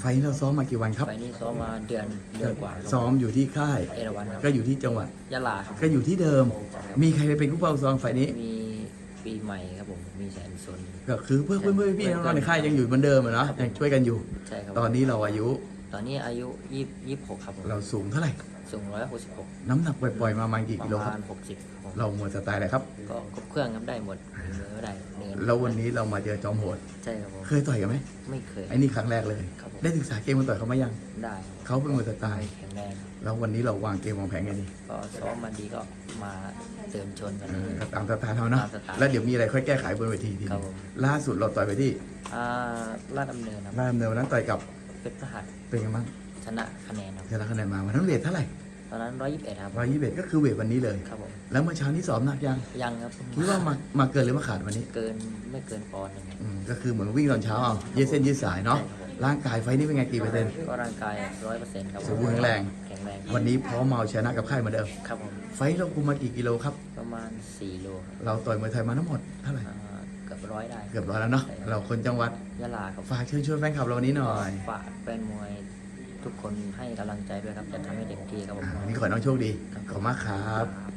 ไฟล์เราซ้อมมากี่วันครับ ไฟล์นี้ซ้อมมาเดือนเดือนกว่าครับซ้อมอยู่ที่ค่าย เอราวันครับก็อยู่ที่จังหวัด ยะลาครับก็อยู่ที่เดิม มีใครไปเป็นผู้เฝ้าซ้อมไฟล์นี้ มีปีใหม่ครับผมมีแสนซน ก็คือเพื่อนเพื่อนเพื่อนพี่น้องๆในค่ายยังอยู่เหมือนเดิมอะเนาะยังช่วยกันอยู่ ใช่ครับตอนนี้เราอายุ ตอนนี้อายุยี่ยี่สิบหกครับผมเราสูงเท่าไหร่ สูงร้อยหกสิบหกน้ำหนักปล่อยๆมาประมาณกี่ปกิระโลคมารับ ณหกสิบผมเราหมดสไตล์อะไรครับ ก็ครบเครื่องครับได้หมดเนื้อได้เนื้อ แล้ววันนี้เรามาเจอจอมโหด ใช่ครับผมเคยต่อยกันไหมไม่เคย ไอ้นี่ครั้งแรกเลย ครับผม ได้ศึกษาเกมมาต่อยเขามายัง ได้เขาเป็นมวยสไตล์แข็งแรงแล้ววันนี้เราวางเกมวางแผนกันดีก็ซ้อมมาดีก็มาเติมชนกัน เอเลยอตามสไตล์เราเนาะตามสไตล์แล้วเดี๋ยวมีอะไรค่อยแก้ไขบนเวทีทีครับผม ล่าสุดเราต่อยไปที่อ่าลาดดำเนินครับล่ามเนินวันนั้นต่อยกับเป็นพระหัสเป็นไงบ้างชนะคะแนนครับ ชนะคะแนนมาวันนั้นเวทเท่าไหร่ ตอนนั้นร้อยยี่สิบเอ็ดครับ ร้อยยี่สิบเอ็ดก็คือเวทวันนี้เลย ครับผม แล้วเมื่อเช้านี้สอบหนักยัง ยังครับคิดว่ามามาเกินหรือมาขาดวันนี้ เกินไม่เกินปอนด์หนึงครับ อืมก็คือเหมือนวิ่งตอนเช้าเอายืดเส้นยืดสายเนาะ ใช่ครับผมร่างกายไฟนี่เป็นไงกี่เปอร์เซ็นต์ ก็ร่างกายร้อยเปอร์เซ็นต์ครับผสมบูรณ์แข็งแรง แข็งแรง วันนี้พร้อมมาเอาชนะกับค่ายเหมือนเดิม ครับผม ไฟเราคุมมากี่กิโลครับ ประมาณสี่โลครับเราต่อยมวยไทยมาทั้งหมดเท่าไหร่ อ่าเกือบร้อยได้เกือบร้อยแล้วเนาะ เราคนจังหวัด ยะลาครับฝากเชิญชวนแฟนคลับเราวันนี้หน่อย ฝากแฟนมวย ทุกคนให้กำลังใจด้วยครับจะทำให้เต็มที่ครับผมอ่าวันนี้ขอให้น้องโชคดีขอบคุณมากครับครับ